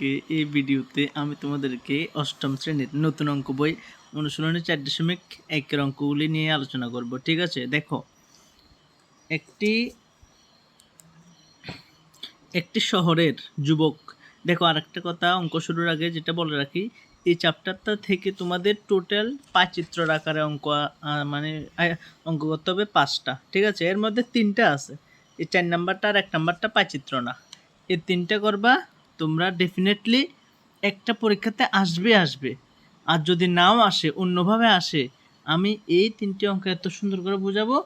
আজকে এই ভিডিওতে আমি তোমাদেরকে অষ্টম শ্রেণির নতুন অঙ্ক বই অনুশীলনের চার দশমিক একের অঙ্কগুলি নিয়ে আলোচনা করব, ঠিক আছে? দেখো, একটি একটি শহরের যুবক, দেখো, আরেকটা কথা, অঙ্ক শুরুর আগে যেটা বলে রাখি, এই চ্যাপ্টারটা থেকে তোমাদের টোটাল পাঁচ চিত্র আকারে অঙ্ক মানে অঙ্ক করতে হবে পাঁচটা, ঠিক আছে? এর মধ্যে তিনটা আছে। এই চার নাম্বারটা আর এক নাম্বারটা পাঁচ চিত্র না। এই তিনটা করবা তোমরা ডেফিনেটলি একটা পরীক্ষাতে আসবে আসবে। আর যদি নাও আসে, অন্যভাবে আসে, আমি এই তিনটি অঙ্ক এত সুন্দর করে বোঝাবো,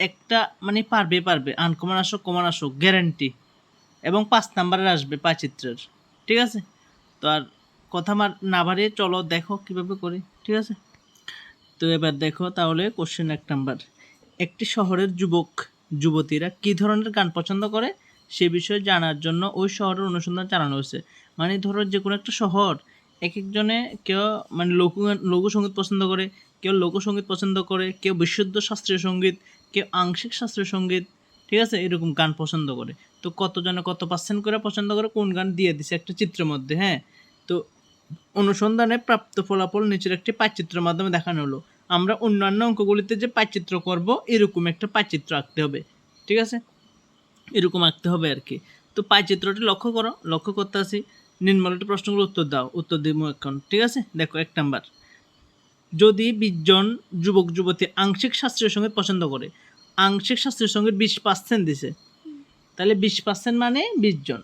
একটা মানে পারবে পারবে। আনকমন আসো কমন আসো গ্যারান্টি এবং পাঁচ নাম্বারের আসবে, পাঁচ চিত্রের। ঠিক আছে? তো আর কথা আমার না বাড়িয়ে চলো, দেখো কীভাবে করি। ঠিক আছে? তো এবার দেখো তাহলে কোশ্চেন এক নাম্বার। একটি শহরের যুবক, যুবতীরা কী ধরনের গান পছন্দ করে? সে বিষয়ে জানার জন্য ওই শহরের অনুসন্ধান চালানো হয়েছে। মানে ধরো যে কোনো একটা শহর এক একজনে কেউ মানে লঘু গান লঘু সংগীত পছন্দ করে, কেউ লোকসঙ্গীত পছন্দ করে, কেউ বিশুদ্ধ শাস্ত্রীয় সংগীত, কেউ আংশিক শাস্ত্রীয় সংগীত, ঠিক আছে? এরকম গান পছন্দ করে। তো কতজনে কত পার্সেন্ট করে পছন্দ করে, কোন গান দিয়ে দিছে একটা চিত্রের মধ্যে হ্যাঁ? তো অনুসন্ধানে প্রাপ্ত ফলাফল নিচের একটি পাঁচচিত্রের মাধ্যমে দেখানো হলো। আমরা অন্যান্য অঙ্কগুলিতে যে পাঁচচিত্র করব, এরকম একটা পাঁচচিত্র আঁকতে হবে, ঠিক আছে? এরকম আঁকতে হবে আর কি। তো পাঁচচিত্রটি লক্ষ্য করো লক্ষ্য করতে আসি নির্মলিত প্রশ্নগুলো উত্তর দাও উত্তর দিব এখন ঠিক আছে? দেখো এক নাম্বার। যদি বিশজন যুবক যুবতী আংশিক শাস্ত্রীয় সংগীত পছন্দ করে আংশিক শাস্ত্রীয় সংগীত বিশ পার্সেন্ট দিছে তাহলে বিশ পার্সেন্ট মানে বিশজন।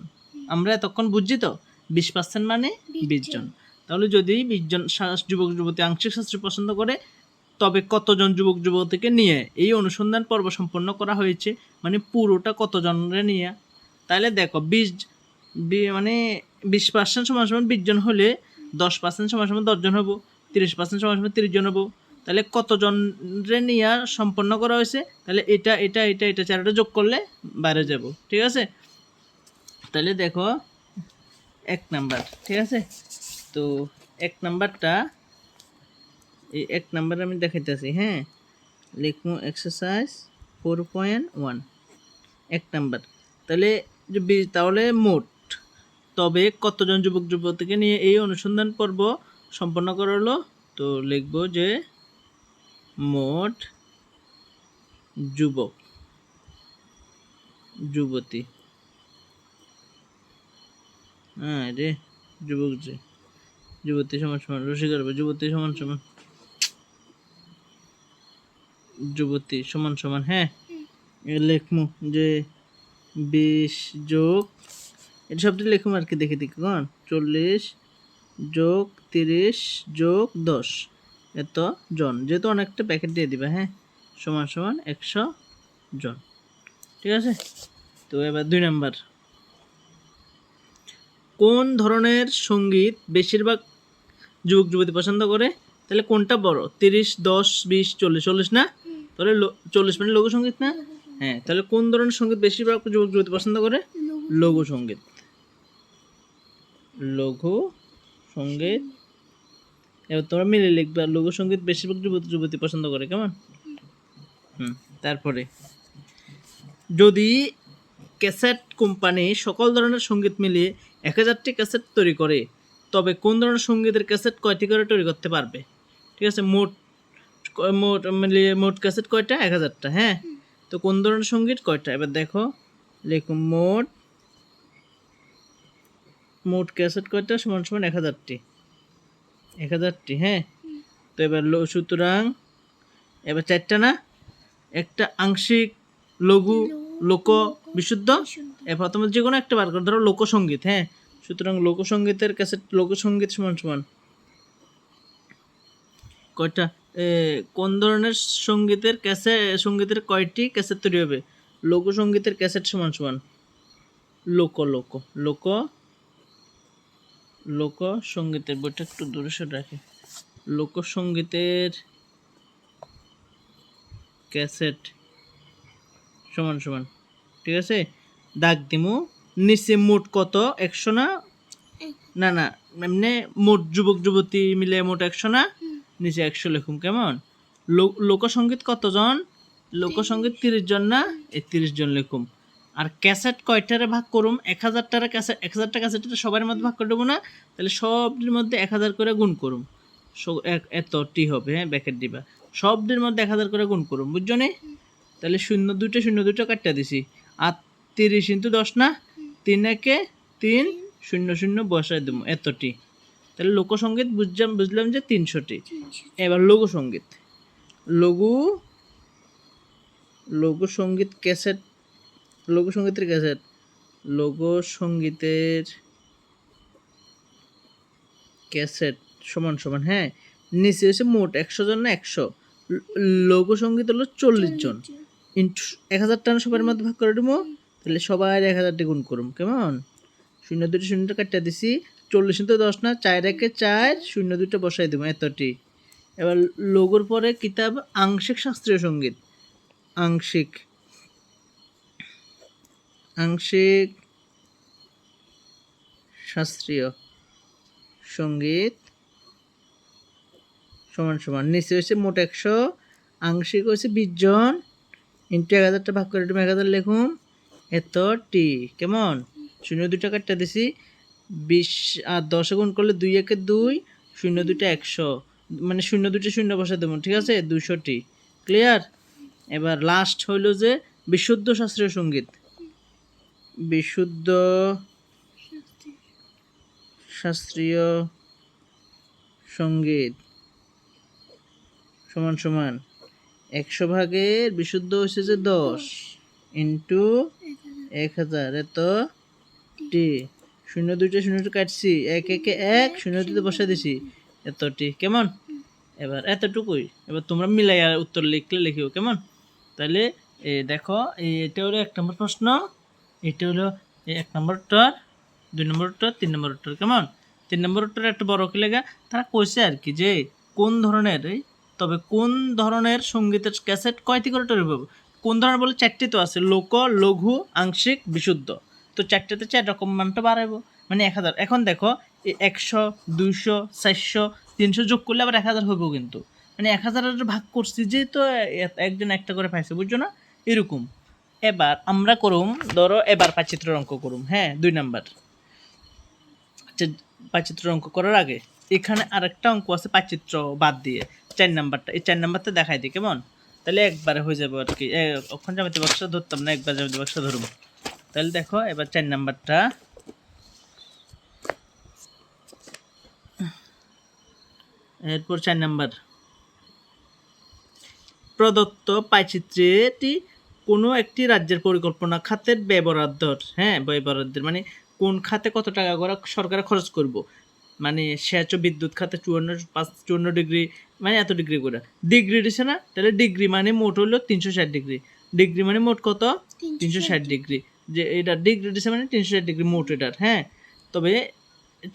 আমরা এতক্ষণ বুঝছি তো? বিশ পার্সেন্ট মানে বিশজন। তাহলে যদি বিশজন যুবক যুবতী আংশিক শাস্ত্র পছন্দ করে তবে কতজন যুবক যুবতীকে নিয়ে এই অনুসন্ধান পর্ব সম্পন্ন করা হয়েছে? মানে পুরোটা কতজনরে নিয়ে? তাহলে দেখো, বিশ মানে বিশ পার্সেন্ট সমান সমান বিশ জন হলে দশ পার্সেন্ট সমান সমান দশজন হব, তিরিশ পার্সেন্ট সমান সমান তিরিশ জন হব। তাহলে কতজনরে নিয়ে সম্পন্ন করা হয়েছে? তাহলে এটা এটা এটা এটা চারটা যোগ করলে বাইরে যাব, ঠিক আছে? তাহলে দেখো, এক নাম্বার, ঠিক আছে? তো এক নাম্বারটা এই এক নাম্বার আমি দেখাইতেছি হ্যাঁ? লিখব এক্সারসাইজ ফোর পয়েন্ট ওয়ান এক নাম্বার। তাহলে তাহলে মোট। তবে কতজন যুবক যুবতীকে নিয়ে এই অনুসন্ধান পর্ব সম্পন্ন করা হলো তো লিখব যে মোট যুবক, যুবতী। হ্যাঁ রে যুবক যে, যুবতী সমান সমান রসি করবে যুবতী সমান সমান। যুবতী, সমান সমান হ্যাঁ? লিখমু যে বিশ যোগ এটা সবটা লিখুম আর কি দেখে দেখি কোন চল্লিশ যোগ তিরিশ যোগ দশ, এত জন। যেহেতু অনেকটা প্যাকেট দিয়ে দিবা হ্যাঁ? সমান সমান একশো জন। ঠিক আছে? তো এবার দুই নাম্বার। কোন ধরনের সংগীত বেশিরভাগ যুবক যুবতী পছন্দ করে? তাহলে কোনটা বড়? তিরিশ, দশ, বিশ, চল্লিশ চল্লিশ না? তাহলে চল্লিশ মিনিট লঘু সংগীত না? হ্যাঁ তাহলে কোন ধরনের সংগীত বেশিরভাগ যুবক যুবতী পছন্দ করে? লঘু। সংগীত। লঘু সংগীত। এবার তোমরা মিলে লিখবা লঘু সংগীত বেশিরভাগ যুবক যুবতী পছন্দ করে কেমন? হুম তারপরে। যদি ক্যাসেট কোম্পানি সকল ধরনের সংগীত মিলিয়ে এক হাজারটি ক্যাসেট তৈরি করে তবে কোন ধরনের সঙ্গীতের ক্যাসেট কয়টি করে তৈরি করতে পারবে? ঠিক আছে মোট মোট মিলিয়ে মোট ক্যাসেট কয়টা? এক হাজারটা হ্যাঁ? তো কোন ধরনের সংগীত? কয়টা? এবার দেখো লিখুন মোট মোট ক্যাসেট কয়টা? সমান সমান এক হাজারটি। এক হাজারটি হ্যাঁ? তো এবার সুতরাং এবার চারটা না? একটা আংশিক লঘু লোক বিশুদ্ধ। এবার প্রথমে যে কোনো একটা বার করে ধরো লোকসঙ্গীত হ্যাঁ? সুতরাং লোকসঙ্গীতের ক্যাসেট লোকসঙ্গীত সমান সমান। কয়টা? এ, কোন ধরনের সঙ্গীতের ক্যাসে সঙ্গীতের কয়টি ক্যাসেট তৈরি হবে? লোকসঙ্গীতের ক্যাসেট সমান সমান। লোক লোক লোক লোক সঙ্গীতের বইটা একটু দূরে সরে রাখে। লোকসঙ্গীতের ক্যাসেট সমান সমান। ঠিক আছে? দাগ দিমু। নিচে মোট কত? একশো না? না না এমনি মোট যুবক যুবতী মিলে মোট একশো না? নিচে একশো লিখুম, কেমন? লোক লোকসঙ্গীত কতজন? লোকসঙ্গীত তিরিশ জন না? এই তিরিশ জন লিখুম। আর ক্যাসেট কয়টারে ভাগ করুম? এক হাজারটারে ক্যাসেট এক হাজারটা ক্যাসেটটা সবার মধ্যে ভাগ করে দেবো না? তাহলে সবটির মধ্যে এক হাজার করে গুণ করুম। এতটি হবে হ্যাঁ ব্যাকেট দিবা। সবটির মধ্যে এক হাজার করে গুণ করুম, বুঝছ নে? তাহলে শূন্য দুটো শূন্য দুটো কাটটা দিছি। আর তিরিশ ইন্টু দশ না? তিন একে তিন, শূন্য শূন্য বসায় দেবো, এতটি। তাহলে লোকসঙ্গীত বুঝলাম বুঝলাম যে তিনশোটি। এবার লঘু সংগীত লঘু লঘু সংগীত ক্যাসেট লঘু সঙ্গীতের ক্যাসেট। লঘু সঙ্গীতের ক্যাসেট সমান সমান হ্যাঁ? নিচে হচ্ছে মোট একশো জন না একশো? লঘু সংগীত হলো চল্লিশ জন। ইন্টু এক হাজার টান সবার মধ্যে ভাগ করে দেবো তাহলে সবাই এক হাজারটি গুণ করুম কেমন? শূন্য দুটো শূন্যটা কাটতে দিছি চল্লিশ ইন্টু দশ না, চার একে চার, শূন্য দুটো বসাই দেবো এতটি। এবার লোগোর পরে কিতাব আংশিক শাস্ত্রীয় সংগীত। আংশিক। আংশিক শাস্ত্রীয় সংগীত সমান সমান। নিচে হয়েছে মোট একশো, আংশিক হয়েছে বিশ জন। ইন্টু এক হাজারটা ভাগ করে এক হাজার লেখুন। এত টি কেমন? শূন্য দুটো কাটটা দিছি। বিশ আর দশে গুণ করলে দুই একে দুই শূন্য দুটো একশো। মানে শূন্য দুটো শূন্য বসে দেবো ঠিক আছে? দুশোটি ক্লিয়ার এবার লাস্ট হইল যে বিশুদ্ধ শাস্ত্রীয় সংগীত। বিশুদ্ধ শাস্ত্রীয় সংগীত। সমান সমান। একশো ভাগের বিশুদ্ধ হচ্ছে যে দশ। ইন্টু এক হাজার। এত টি। শূন্য দুইটা শূন্য দুটো কাটছি। এক, একে, এক, শূন্য দুটো বসে দিছি। এতটি, কেমন? এবার এতটুকুই। এবার তোমরা মিলাইয়া উত্তর লিখলে লিখিও, কেমন? তাহলে দেখো এটা হলো এক নম্বর প্রশ্ন। এটা হলো এক নম্বর উত্তর, দুই নম্বর উত্তর, তিন নম্বর উত্তর, কেমন? তিন নম্বর উত্তর একটা বড় কি লেগা তারা কইছে আর কি যে, কোন ধরনের তবে কোন ধরনের সঙ্গীতের ক্যাসেট কয়টি করে তৈরি কোন ধরনের বলে চারটি তো আছে? লোক, লঘু, আংশিক, বিশুদ্ধ। তো চারটেতে চার রকম মানটা বাড়াবো মানে এক হাজার। এখন দেখো একশো, দুইশো, চারশো, তিনশো যোগ করলে আবার এক হাজার হইব কিন্তু। মানে এক হাজারের ভাগ করছি যে তো একজন একটা করে পাইছে, বুঝছ না? এরকম। এবার আমরা করুম, ধরো এবার পাচিত্রের অঙ্ক করুম হ্যাঁ? দুই নাম্বার। আচ্ছা পাচিত্রের অঙ্ক করার আগে এখানে আরেকটা অঙ্ক আছে পাচিত্র বাদ দিয়ে, চার নাম্বারটা। এই চার নাম্বারটা দেখাই দিই, কেমন? তাহলে একবারে হয়ে যাবে আর কি। ওখানে যাবে বাক্সটা ধরতাম না, একবার যাবে বাক্সটা ধরবো তাহলে দেখো এবার চার নাম্বারটা। এরপর চার নাম্বার। প্রদত্ত পাইচিত্রটি কোনো একটি রাজ্যের পরিকল্পনা খাতের ব্যয় বরাদ্দর হ্যাঁ ব্যয় বরাদ্দের মানে কোন খাতে কত টাকা করে সরকার খরচ করব? মানে সেচ বিদ্যুৎ খাতে চুয়ান্ন পাঁচ চুয়ান্ন ডিগ্রি মানে এত ডিগ্রি করে। ডিগ্রি দিছে না তাহলে ডিগ্রি মানে মোট হলো তিনশো ষাট ডিগ্রি। ডিগ্রি মানে মোট কত? তিনশো ষাট। ডিগ্রি। যে এটা ডিগ্রি দিছে মানে তিনশো ষাট ডিগ্রি মোট এটার হ্যাঁ? তবে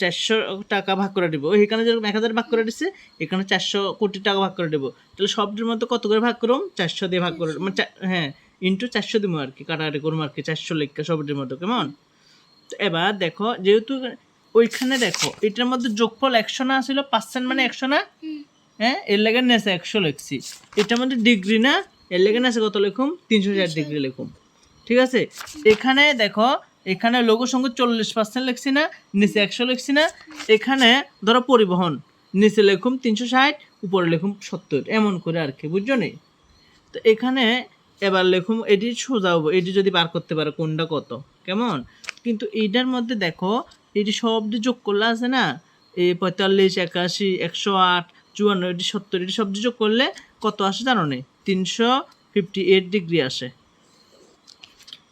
চারশো টাকা ভাগ করে দেবো। এখানে যেরকম এক হাজার ভাগ করে দিচ্ছে এখানে চারশো কোটি টাকা ভাগ করে দেবো। তাহলে সবটির মধ্যে কত করে ভাগ করুম? চারশো দিয়ে ভাগ করে মানে হ্যাঁ ইন্টু চারশো দিব আর কি কাটাকাটি করুম আর কি চারশো লেখা সবটির মধ্যে কেমন? তো এবার দেখো যেহেতু ওইখানে দেখো এটার মধ্যে যোগফল একশো না ছিল পার্সেন্ট মানে একশো না? হ্যাঁ এর লেগে নেছে একশো লিখছি। এটার মধ্যে ডিগ্রি না এর লেগে নেছে কত লিখুম? তিনশো ষাট ডিগ্রি লিখুম। ঠিক আছে? এখানে দেখো, এখানে লোগো সঙ্গে চল্লিশ পার্সেন্ট লিখছি না, নিচে একশো লিখছি না। এখানে ধরো পরিবহন, নিচে লেখুম তিনশো ষাট, উপরে লেখুম সত্তর, এমন করে আর কি, বুঝছ নি? তো এখানে এবার লেখুম এটি সোজা হব, এটি যদি বার করতে পারো কোনটা কত, কেমন? কিন্তু এইটার মধ্যে দেখো, এটি সব সবটি যোগ করলে আছে না এই পঁয়তাল্লিশ, একাশি, একশো আট, চুয়ান্ন, এটি সত্তর, এটি সবটি যোগ করলে কত আসে জানো নি? তিনশো ফিফটি এইট ডিগ্রি আসে।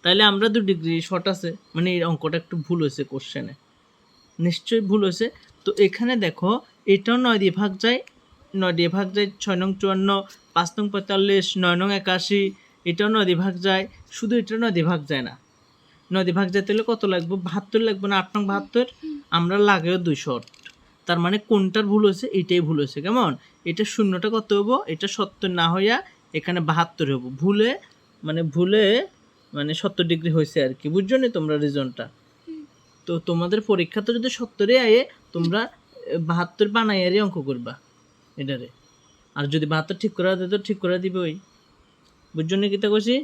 তাহলে আমরা দু ডিগ্রি শর্ট আছে মানে এই অঙ্কটা একটু ভুল হয়েছে কোশ্চেনে নিশ্চয়ই ভুল হয়েছে। তো এখানে দেখো, এটাও নয় দিয়ে ভাগ যায়, নয় দিয়ে ভাগ যায় ছয় নং চুয়ান্ন, পাঁচ নং পঁয়তাল্লিশ, নয় নং একাশি, এটাও নয় দিয়ে ভাগ যায়, শুধু এটা নয় দিয়ে ভাগ যায় না। নয় দিয়ে ভাগ যেতে হলে কত লাগবে? বাহাত্তর লাগবে না? আট নং বাহাত্তর? আমরা লাগেও দুই শর্ট তার মানে কোনটার ভুল হয়েছে? এটাই ভুল হয়েছে। কেমন? এটা শূন্যটা কত হব? এটা সত্তর না হইয়া এখানে বাহাত্তর হব। ভুলে মানে ভুলে মানে সত্তর ডিগ্রি হয়েছে আর কি বুঝছ নি তোমরা রিজনটা তো তোমাদের পরীক্ষাতে যদি সত্তরে আয়ে তোমরা বাহাত্তর বানাইয়ারই অঙ্ক করবা এটারে। আর যদি বাহাত্তর ঠিক করা দেয় তো ঠিক করে দিবে ওই। বুঝছ নি কিতা কইছি?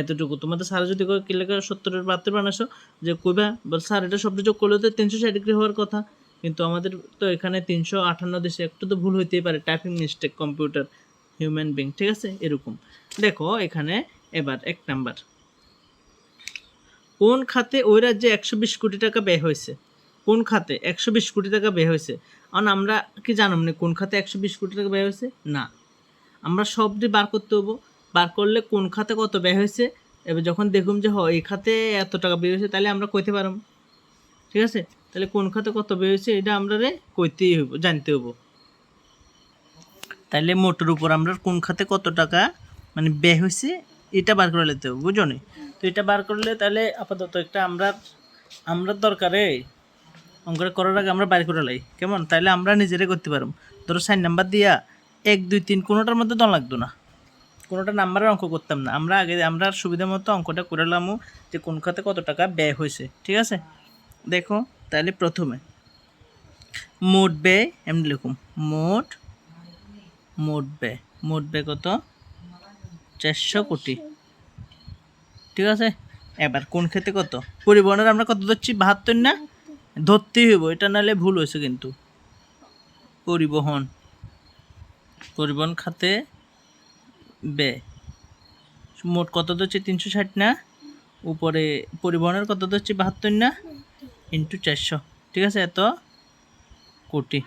এতটুকু। তোমাদের স্যার যদি কয় কি লেখা সত্তরের বাহাত্তর বানাসো যে কইবা বল স্যার এটা শব্দ যোগ করলে তো তিনশো ষাট ডিগ্রি হওয়ার কথা। কিন্তু আমাদের তো এখানে তিনশো আটান্ন দেশে একটু তো ভুল হইতেই পারে। Typing mistake computer human being ঠিক আছে? এরকম। দেখো এখানে এবার এক নাম্বার। কোন খাতে ওই রাজ্যে একশো বিশ কোটি টাকা ব্যয় হয়েছে? কোন খাতে একশো বিশ কোটি টাকা ব্যয় হয়েছে? কারণ আমরা কি জানাম না, কোন খাতে একশো বিশ কোটি টাকা ব্যয় হয়েছে? না। আমরা সবটি বার করতে হব। বার করলে কোন খাতে কত ব্যয় হয়েছে? এবার যখন দেখুম যে, হ, এই খাতে এত টাকা ব্যয় হয়েছে, তাহলে আমরা কইতে পারব ঠিক আছে? তাহলে কোন খাতে কত ব্যয় হয়েছে, এটা আমরা রে কইতেই হইব, জানতে হব তাহলে মোটর উপর আমরা কোন খাতে কত টাকা মানে ব্যয় হয়েছে এটা বার করে নিতে হবে, বুঝো নি? তো এটা বার করলে তাহলে আপাতত একটা আমরা আমরা দরকারে অঙ্কটা করার আগে আমরা বাইর করে লাই, কেমন? তাহলে আমরা নিজেরাই করতে পারব। ধরো সাইন নাম্বার দিয়া এক, দুই, তিন, কোনোটার মধ্যে দম লাগতো না। কোনোটা নাম্বারের অঙ্ক করতাম না। আমরা আগে, আমরা সুবিধা মতো অঙ্কটা করে লামু যে কোন খাতে কত টাকা ব্যয় হয়েছে, ঠিক আছে? দেখো, তাহলে প্রথমে মোট ব্যয়, এমনি লিখুম, মোট মোট ব্যয় মোট ব্যয় কত? চারশো কোটি। ঠিক আছে? এবার কোন ক্ষেত্রে কত? পরিবহনের আমরা কত ধরছি? বাহাত্তর না? ধরতেই হইব, এটা নাহলে ভুল হয়েছে কিন্তু। পরিবহন। পরিবহন খাতে ব্যয় মোট কত ধরছে? তিনশো ষাট না? উপরে পরিবহনের কত ধরছে? বাহাত্তর না? ইন্টু চারশো। ঠিক আছে? এত কোটি।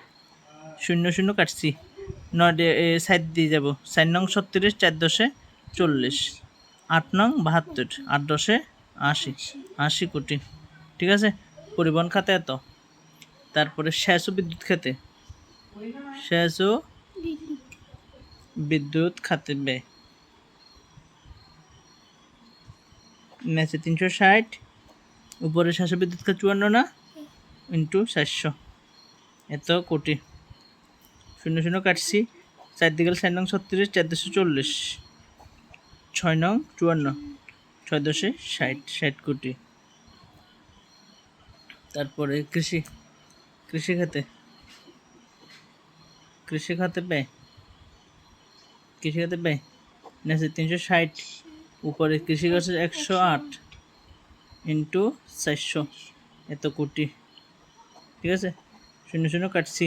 শূন্য শূন্য কাটছি। নয় সাইড দিয়ে যাব। চার নং ছত্রিশ, চার দশে চল্লিশ। আট নং বাহাত্তর, আট দশে আশি। আশি কোটি। ঠিক আছে? পরিবহন খাতে এত। তারপরে শেষ বিদ্যুৎ খাতে। শেষ বিদ্যুৎ খাতে ব্যয় নিচে তিনশো ষাট। উপরে ও বিদ্যুৎ খাত চুয়ান্ন না? ইন্টু চারশো। এত কোটি। শূন্য শূন্য কাটছি। চার দিকে চার নং ছত্রিশ চার দুশো চল্লিশ। ছয় নং, চুয়ান্ন। ছয় দশে ষাট ষাট কোটি। তারপরে কৃষি। কৃষি খাতে। কৃষি খাতে ব্যয় কৃষি খাতে ব্যয় নেছে তিনশো ষাট। উপরে কৃষি কাছে একশো আট। ইন্টু চারশো। এত কোটি। ঠিক আছে? শূন্য শূন্য কাটছি।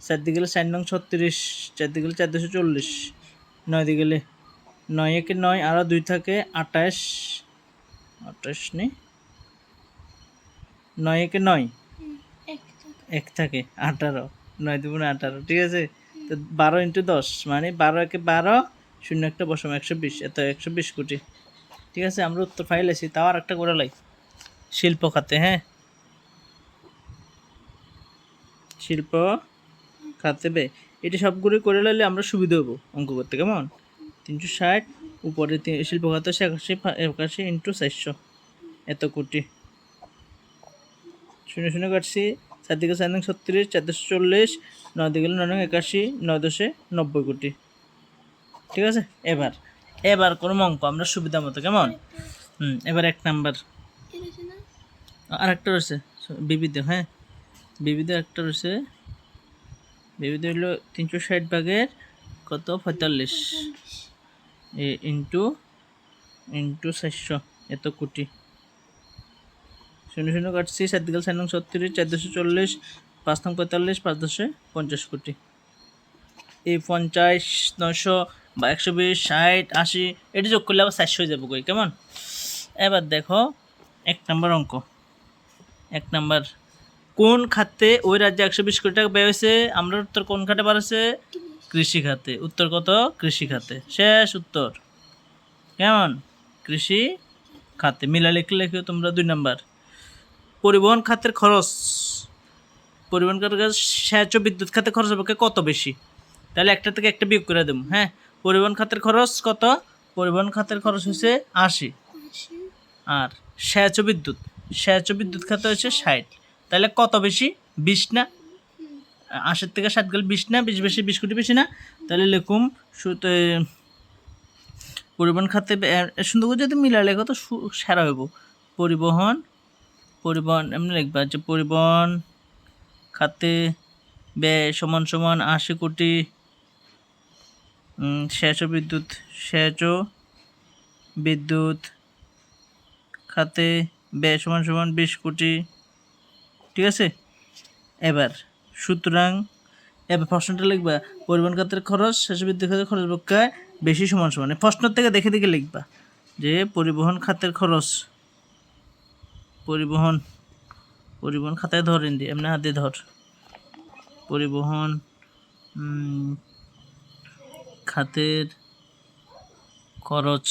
চার দিকে গেলে চার নং ছত্রিশ চার দিকে গেলে চার দুশো চল্লিশ। নয় দিকে গেলে নয় একে নয়, আরও দুই থাকে, আঠাশ আঠাশ নেই নয় একে নয়? এক থাকে, আঠারো। নয় দুগুণে আঠারো, ঠিক আছে? তো বারো ইন্টু দশ মানে বারো একে বারো, শূন্য একটা বসম একশো বিশ, এত একশো বিশ কোটি। ঠিক আছে? আমরা উত্তর ফাইল আছি, তাও আর একটা করে লাই। শিল্প খাতে হ্যাঁ? শিল্প খাতে বে। এটি সবগুলো করে লাইলে আমরা সুবিধা হব অঙ্ক করতে, কেমন? তিনশো ষাট, উপরে শিল্প খাতে একাশি একাশি ইন্টু চারশো। এত কোটি। শূন্য শূন্য কাটছি দিকে চার নং ছত্রিশ চার চল্লিশ নয় দিকে নয় একাশি নয় দশে নব্বই কোটি। ঠিক আছে? এবার এবার কোনো অঙ্ক আমরা সুবিধা মতো, কেমন? হুম, এবার এক নাম্বার। আর একটা রয়েছে, বিবিধ হ্যাঁ? বিবিধ একটা রয়েছে। বিবিধ হইল তিনশো ষাট ভাগের কত? পঁয়তাল্লিশ। ইন্টু ইন্টু চারশো, এত কোটি। শূন্য শূন্য কাটছি দিকে চার নং ছত্রিশ চার দুশো চল্লিশ, পাঁচ নং পঁয়তাল্লিশ পাঁচ দশে পঞ্চাশ কোটি। এই পঞ্চাশ নশো বা একশো বিশ, ষাট, আশি, এটি যোগ করলে আবার চারশো হয়ে যাব কই, কেমন? এবার দেখো এক নম্বর অঙ্ক। এক নাম্বার, কোন খাতে ওই রাজ্যে একশো বিশ কোটি টাকা ব্যয় হয়েছে? আমরা উত্তর কোন খাতে বাড়াচ্ছে কৃষি খাতে উত্তর কত? কৃষি খাতে শেষ উত্তর। কেমন? কৃষি খাতে মিলা লিখলে লিখো তোমরা দুই নাম্বার। পরিবহন খাতের খরচ। পরিবহন খাতের সেচ ও বিদ্যুৎ খাতে খরচ হবে কত বেশি? তাহলে একটা থেকে একটা বিয়োগ করে দেবো হ্যাঁ? পরিবহন খাতের খরচ কত? পরিবহন খাতের খরচ হচ্ছে আশি। আর সেচ বিদ্যুৎ। সেচ বিদ্যুৎ খাতে হচ্ছে ষাট। তাহলে কত বেশি? বিশ না? আশির থেকে ষাট গেলে বিশ না, বিশ বেশি, বিশ কোটি বেশি না। তাহলে লিখুম সুতো পরিবহন খাতে সুন্দর করে যদি মিলা লেখো তো সেরা হইব। পরিবহন পরিবহন, এমনি লিখবা যে পরিবহন খাতে ব্যয় সমান সমান আশি কোটি সেচ বিদ্যুৎ সেচ বিদ্যুৎ খাতে ব্যয় সমান সমান বিশ কোটি, ঠিক আছে? এবার সুতরাং এবার প্রশ্নটা লিখবা, পরিবহন খাতের খরচ শেষ বিদ্যুৎ খাতের খরচ পক্ষায় বেশি সমান সমান। প্রশ্ন থেকে দেখে দেখে লিখবা যে পরিবহন খাতের খরচ, পরিবহন পরিবহন খাতায় ধরেন দি এমনি হাতে ধর। পরিবহন খাতের খরচ,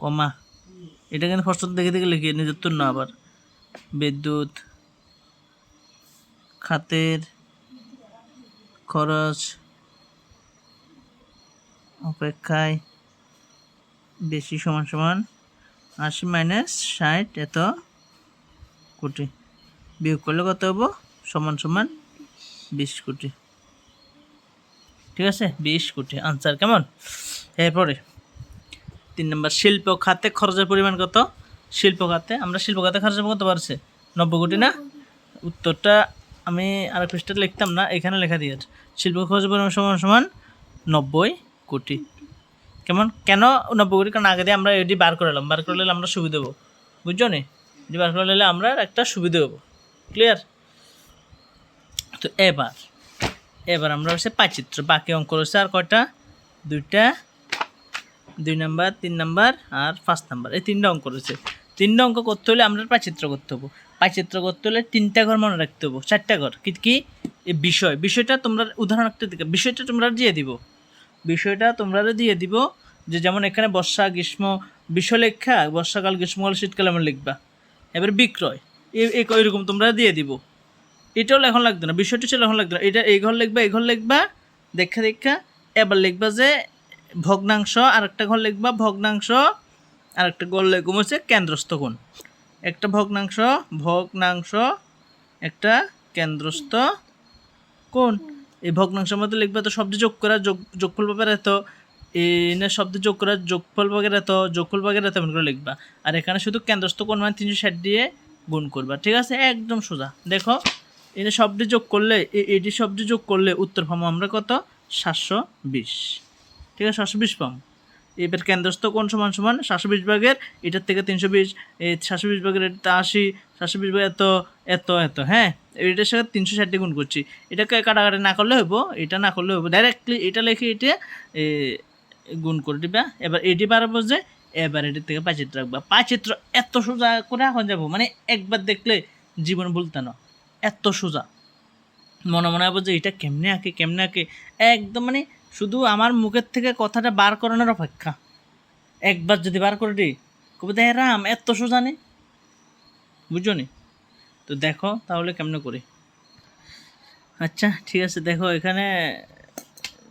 কমা। এটা কিন্তু প্রশ্ন দেখে দেখে লিখি নিজের তো না আবার। বিদ্যুৎ খাতের খরচ অপেক্ষায় বেশি সমান সমান আশি মাইনাস ষাট এত কোটি। বিয়োগ করলে কত হব? সমান সমান বিশ কোটি। ঠিক আছে? বিশ কোটি। আনসার কেমন? এরপরে, তিন নম্বর, শিল্প খাতে খরচের পরিমাণ কত? শিল্প খাতে, আমরা শিল্প খাতে খরচ কত পারছে নব্বই কোটি না? উত্তরটা আমি আর পৃষ্ঠা লিখতাম না, এখানে লেখা দিয়ে শিল্প খরচের পরিমাণ সমান সমান নব্বই কোটি। কেমন? কেন নব্বই কোটি? কারণ আগে দিয়ে আমরা এটি বার করে নিলাম, বার করে নিলে আমরা সুবিধা দেবো বুঝছ নি? এটি বার করে নিলে আমরা একটা সুবিধা দেবো ক্লিয়ার তো এবার এবার আমরা হচ্ছে পাচিত্র, বাকি অঙ্ক রয়েছে আর কয়টা? দুইটা, দুই নাম্বার, তিন নাম্বার আর পাঁচ নাম্বার, এই তিনটা অঙ্ক রয়েছে। তিনটা অঙ্ক করতে হলে আমরা পাচিত্র করতে হব। পাচিত্র করতে হলে তিনটা ঘর মনে রাখতে হব, চারটা ঘর। কি কি? বিষয়। বিষয়টা তোমরা উদাহরণ একটা দিকে। বিষয়টা তোমরা দিয়ে দিব। বিষয়টা তোমরা দিয়ে দিব যে যেমন এখানে বর্ষা, গ্রীষ্ম বিষয় লেখা বর্ষাকাল, গ্রীষ্মকাল, শীতকাল আমরা লিখবা। এবার বিক্রয়। এরকম তোমরা দিয়ে দিব। এটাও লেখন লাগবে না। বিষয়টা ছিল লেখন লাগবে না। এটা এই ঘর লিখবা, এই ঘর লিখবা, দেখা দেখা। এবার লিখবা যে ভগ্নাংশ আর একটা ঘর লিখবা, ভগ্নাংশ আর একটা ঘর লিখব হচ্ছে কেন্দ্রস্থ কোণ। একটা ভগ্নাংশ ভগ্নাংশ, একটা কেন্দ্রস্থ কোন এই ভগ্নাংশের মধ্যে লিখবে তো শব্দ যোগ করা, যোগ, যোগফল পাবে এত। এনে শব্দ যোগ করা, যোগফল ভাগের এত, যোগফল ভাগের এত, এমন করে লিখবা। আর এখানে শুধু কেন্দ্রস্থ কোন মানে তিনশো ষাট দিয়ে গুণ করবা। ঠিক আছে? একদম সোজা। দেখো এনে শব্দ যোগ করলে এটি শব্দ যোগ করলে উত্তর পাবো আমরা কত? সাতশো বিশ। ঠিক আছে? সাতশো বিশ পাম এবার কেন্দ্রস্থ কোণ সমান সমান? সাতশো বিশ ভাগের, এটার থেকে তিনশো বিশ সাতশো বিশ ভাগের এটা আশি সাতশো বিশ ভাগের এত এত এত হ্যাঁ? এটার সাথে তিনশো ষাটটি গুণ করছি। এটাকে কাটাকাটি না করলে হইব, এটা না করলে হইব। ডাইরেক্টলি এটা লিখে এটা গুণ করে দিবা। এবার এটি পারব যে, এবার এটির থেকে পাচিত্র রাখবা পাচিত্র এত সোজা করে এখন যাব মানে একবার দেখলে জীবন ভুলতে না। এত সোজা। মনে মনে হবে যে, এটা কেমনে আঁকে কেমনে আঁকে? একদম মানে শুধু আমার মুখের থেকে কথাটা বার করানোর অপেক্ষা। একবার যদি বার করে দিই কবিতা রাম? এত সোজা নেই বুঝছ নি? তো দেখো তাহলে কেমনে করি? আচ্ছা ঠিক আছে, দেখো এখানে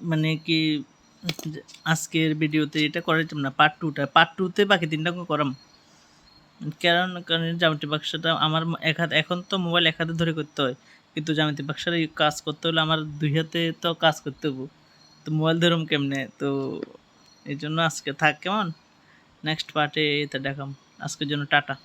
মানে কি, আজকের ভিডিওতে এটা করাইতাম না পার্ট টুটা পার্ট টুতে বাকি তিনটা করাম। কারণ কারণ জ্যামিতি বাক্সটা আমার এক হাত এখন তো মোবাইল এক হাতে ধরে করতে হয়। কিন্তু জ্যামিতি বাক্সের কাজ করতে হলে আমার দুই হাতে তো কাজ করতে হব। তো মোবাইল ধরুম কেমনে? তো এই জন্য আজকে থাক কেমন? নেক্সট পার্টে এটা দেখাম। আজকের জন্য টাটা।